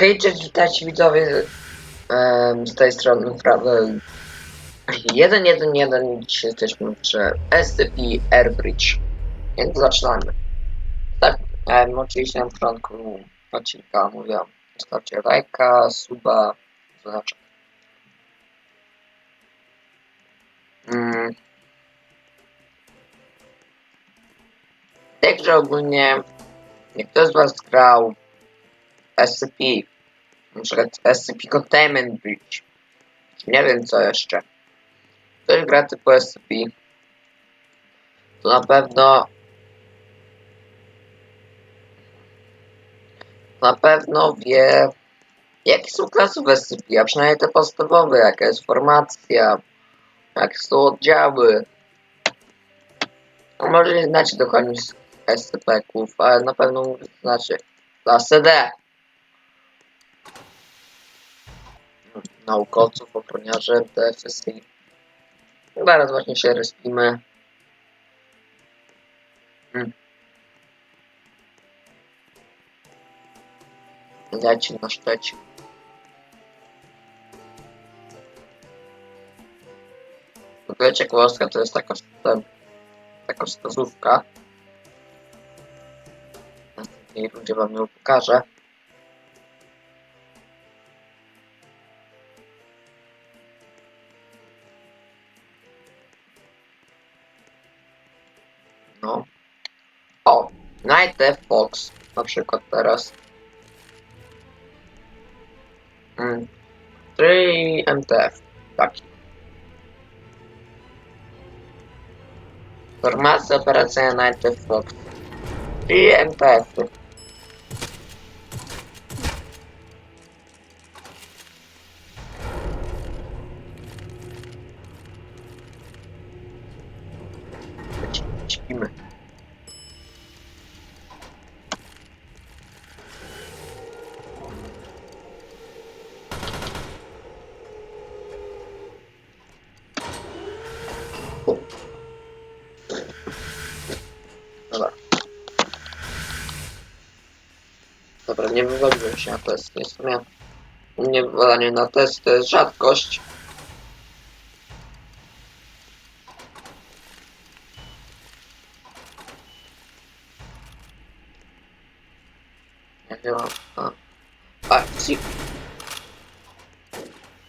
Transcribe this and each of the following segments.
Hejcie, witajcie widzowie em, z tej strony prawda 1.1.1 dzisiaj jesteśmy przy SCP Airbridge więc zaczynamy. Tak, em, oczywiście na początku odcinka mówię zostawcie lajka, suba znaczy mm. Także ogólnie jak ktoś z was grał SCP na przykład SCP Containment Bridge. Nie wiem co jeszcze. Ktoś gra typu SCP. To na pewno. Na pewno wie. Jakie są klasy w SCP, a przynajmniej te podstawowe, jaka jest formacja, jakie są oddziały. No, może nie znacie dokładnie SCP-ków, ale na pewno znacie klasę D. naukowców, ochroniarzy DFSI. Zaraz właśnie się respimy. Hmm. Dajcie na szteć. W ogóle ciekawostka to jest taka, ta- taka wskazówka. Tej rundzie wam ją pokażę. Night Fox na przykład teraz. Mm. 3 MTF. Taki. Formacja operacyjna Night Fox. 3 MTF. Dobra, nie wywaliłem się na test. Nie sumie u mnie wywalanie na test to jest rzadkość. Ja mam? A. Akcji.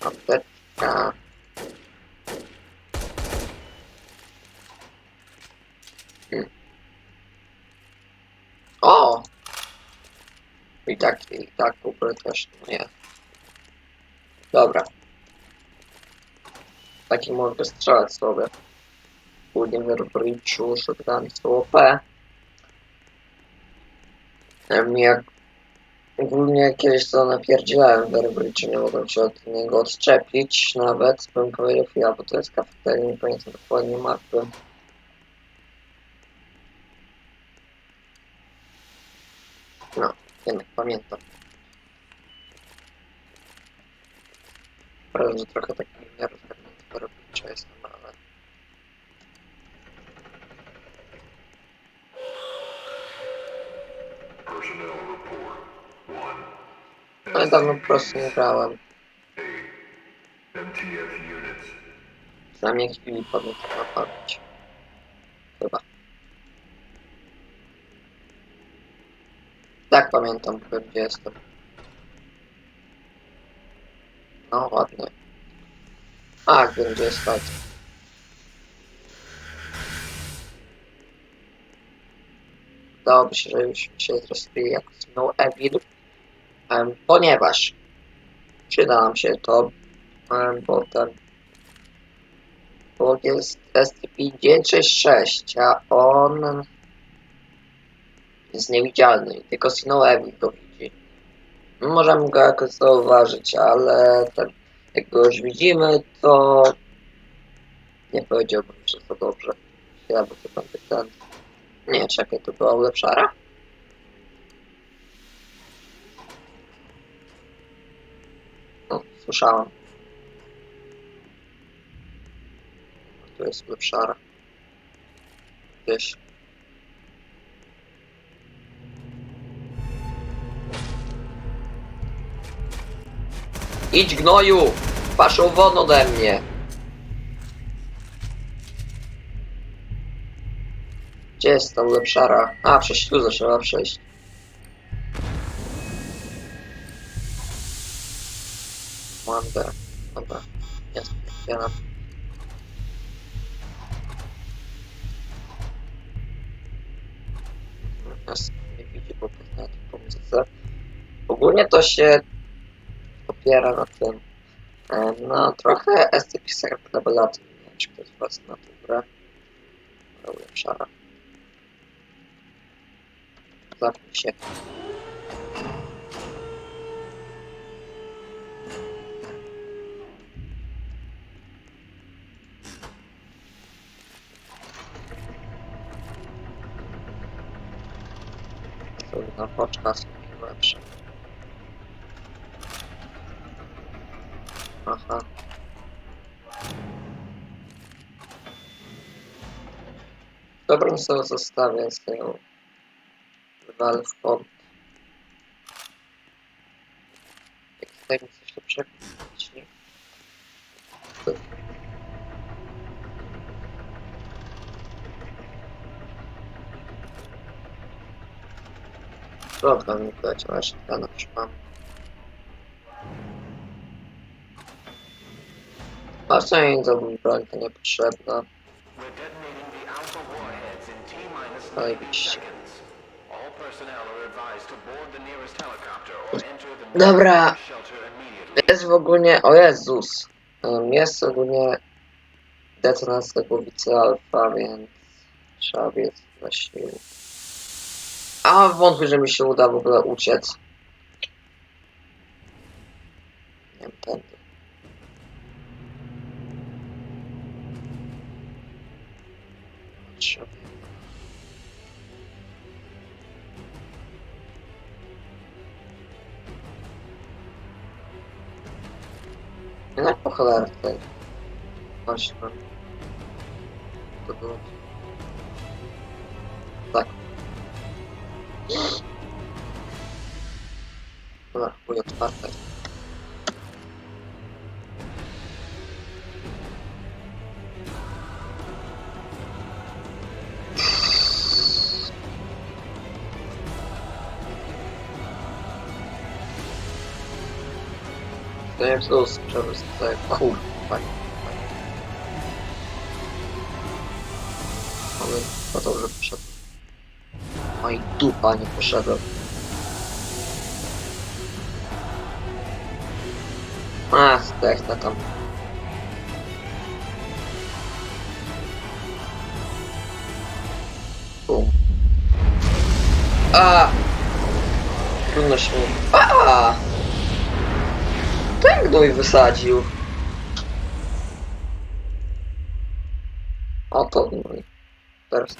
Apteczka. Hmm. O! I tak, i tak też nie. Dobra. Taki mogę strzelać sobie. Airbridge'u shotguny są OP. Em, Jak ogólnie kiedyś to napierdzielałem w Airbridge'u, nie mogłem się od niego odczepić nawet. Bym powiedział chwila, bo to jest kafeteria, nie pamiętam dokładnie mapy. No, jednak pamiętam. Prawda, że trochę taki nierozgarnięty do Airbridge'a jestem, ale... Personnel report. One. Ale dawno po prostu nie grałem. MTF units. Przynajmniej chwili pamiętam na pamięć. Tak pamiętam, gdzie jestem. No ładnie. A, jest stacja. Dałoby się, że już się zrejestruje jako sygnał Evil, em, ponieważ przyda nam się to em, potem bo jest SCP-966, a on jest niewidzialny i tylko Sinowemi go widzi. My możemy go jakoś zauważyć, ale ten, jak go już widzimy, to nie powiedziałbym, że to dobrze. Ja bo to będzie ten... Nie, czekaj, to była ulepszara? No, słyszałem. To jest ulepszara. Gdzieś. Idź gnoju! Paszą won ode mnie! Gdzie jest ta ulepszara? A, przez śluzę trzeba przejść. Wonder. Dobra, jest, otwieram. Nas nie widzi, bo pewnie na tym pomysł. Ogólnie to się opiera na tym. e, No, trochę. Nie wiem, czy ktoś z Was na tę grę. Ulepszara. Zapnij się. Na poczka są lepsze. Aha. Dobrą sobie zostawię sobie ją. Wywalę w kąt. Jak tutaj mi coś lepszego nie to... Dobra, mi powiedział, że ja na przykład. Nearest helicopter or enter the Dobra. Jest w ogóle, o Jezus, jest ogólnie detonacja głowicy alfa, więc trzeba biec na siłę. A wątpię, że mi się uda w ogóle uciec. Nie wiem, tędy. Trzeba. No po cholerę tutaj. Właśnie. To było. Tak. Dobra, To to sprzęt tutaj kurwa. Ale no dobrze poszedł. No i dupa nie poszedłem. A, zdechnę tam. Bum. A! Trudno się. A! Gnój wysadził. Oto gnój. Teraz.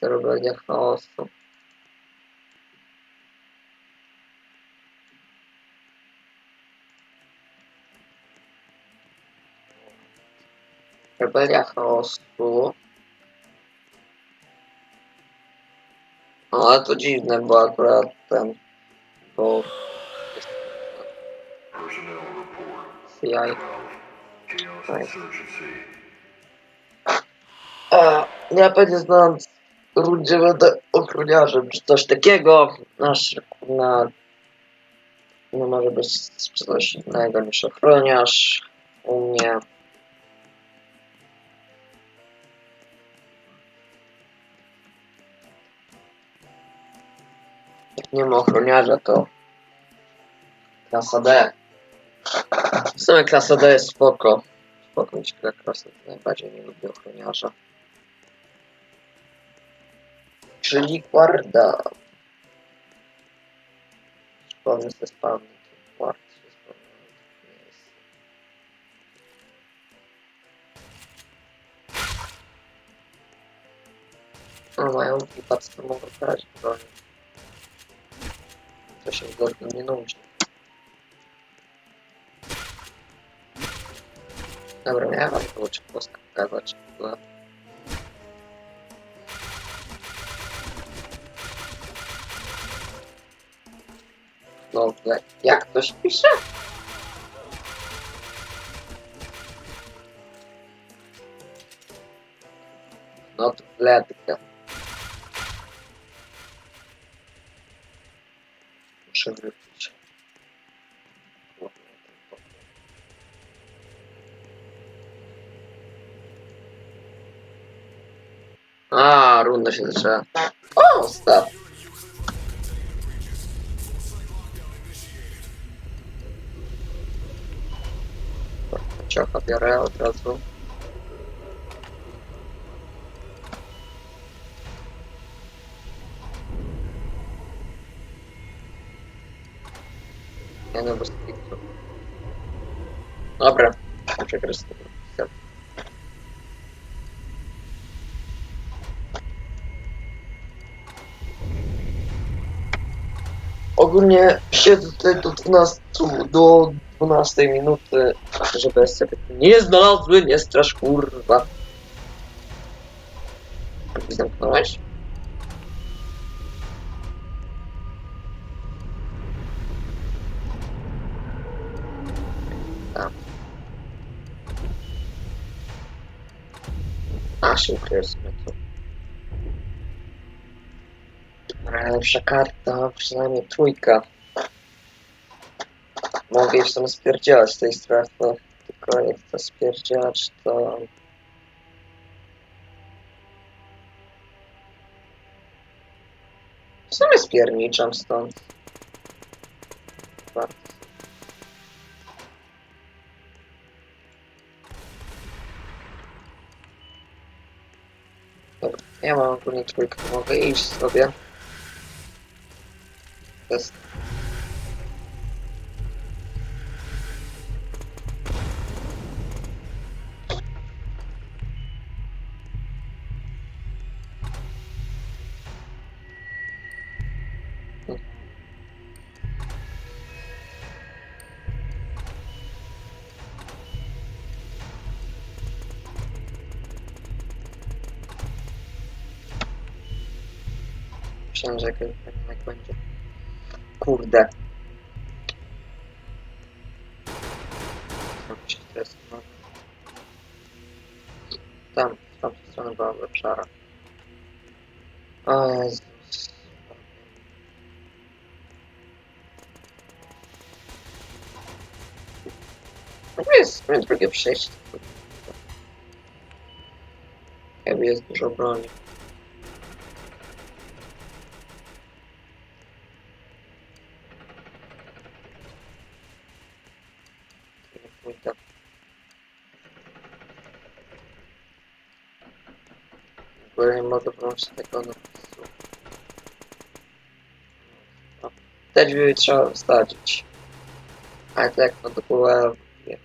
Zrobienie chaosu. Rebelia chaosu. No ale to dziwne, bo akurat ten... Bo... Chaos Nice. A, ja pewnie znając rundzie będę ochroniarzem czy coś takiego. Nasz na nie może być coś innego niż ochroniarz u mnie. Jak nie ma ochroniarza to klasa D. W sumie klasa D jest spoko. Spoko mi się gra klasa D. Najbardziej nie lubię ochroniarza. Czyli kwarda. Powiem sobie spawny kwart się w miejscu. No mają wypad, to mogą grać w broni. To się godnie nie nudzi. Dobra, miałem wam było czy pokazać w ogóle. No, jak, jak ktoś pisze? No to kledka. Muszę wypić. A, runda się zaczęła. O, staw. Ciocha biorę od razu. Ja no bez kitu. Dobra, muszę grać z tym. Ogólnie siedzę tutaj do 12, do 12 minuty, żeby sobie nie znalazły, nie strasz kurwa. Zamknąłeś? Tam. A, się ukryję Najlepsza karta, przynajmniej trójka. Mogę już tam spierdzielać z tej strefy, tylko jak to spierdzielać, to... W sumie spierniczam stąd. Ja mam ogólnie trójkę, mogę iść sobie. Test. Myślałem, że jakoś tak będzie. Kurde. Się teraz ma- Tam, z tamtej strony była lepszara. O Jezus. No jest, jest drugie przejście. Jakby jest dużo broni. Ogóle nie mogę włączyć tego napisu. No. Te drzwi trzeba wsadzić. Ale tak, no to nie.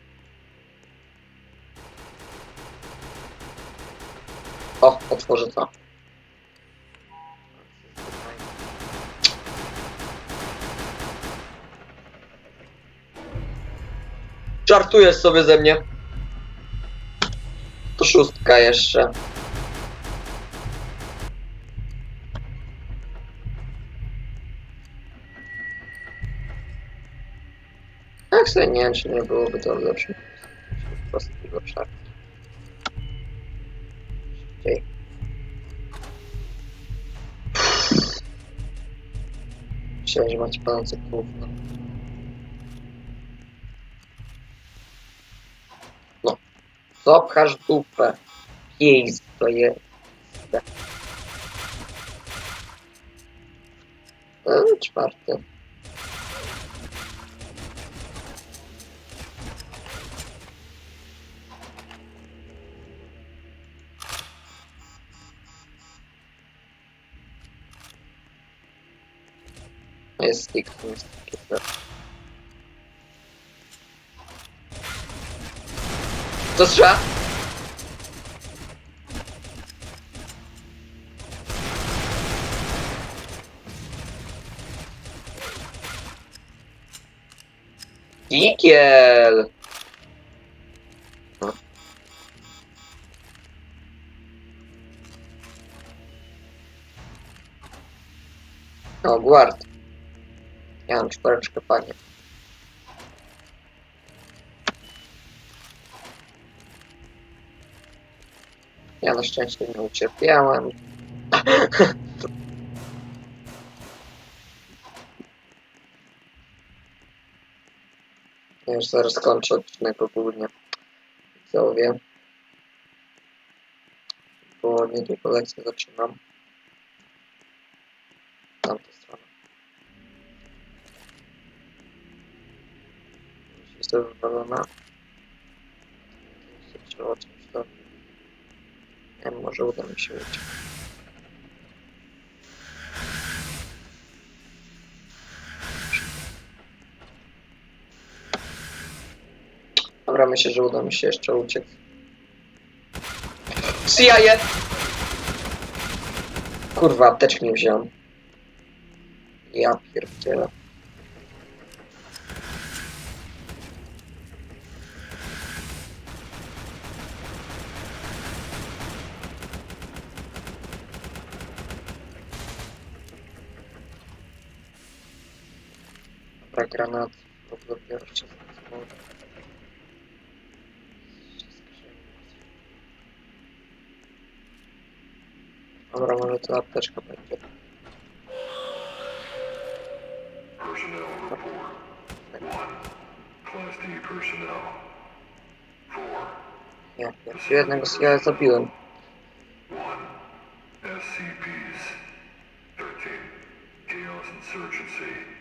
O, otworzę to. Żartujesz sobie ze mnie. To szóstka jeszcze. Sobie nie wiem, czy nie byłoby to lepszym po prostu tego szarki. Szybciej. Myślałem, że macie palce gówno. No. Zapchasz dupę. Jej to jest. No, czwarty. Stick, to jest stick. To strzela? Guard. Ja mam czwóreczkę, panie. Ja na szczęście nie ucierpiałem. Ja już zaraz kończę odcinek ogólnie. Widzowie. Bo niedługo lekcję zaczynam. To wywalona. O czymś to. Nie wiem, może uda mi się uciec. Dobra, myślę, że uda mi się jeszcze uciec. CIA! Kurwa, apteczki nie wziąłem. Ja pierdzielę. до гранат блокируешь сейчас. Добро, может туда пташка пойдет. Нет, нет, серьезно, я забил им. SCPs 13 Chaos Insurgency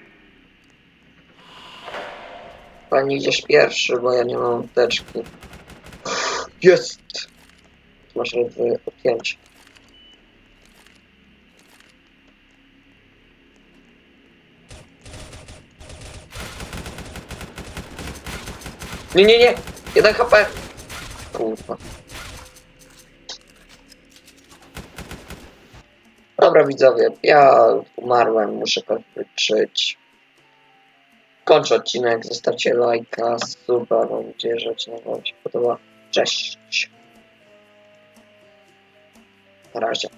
Pani idziesz pierwszy, bo ja nie mam apteczki. Jest! Masz ledwo odpięcie. Nie, nie, nie! Jeden HP! Kurwa. Dobra widzowie, ja umarłem, muszę kończyć. Kończę odcinek, zostawcie lajka, suba, mam nadzieję, że odcinek wam się podoba. Cześć! Na razie.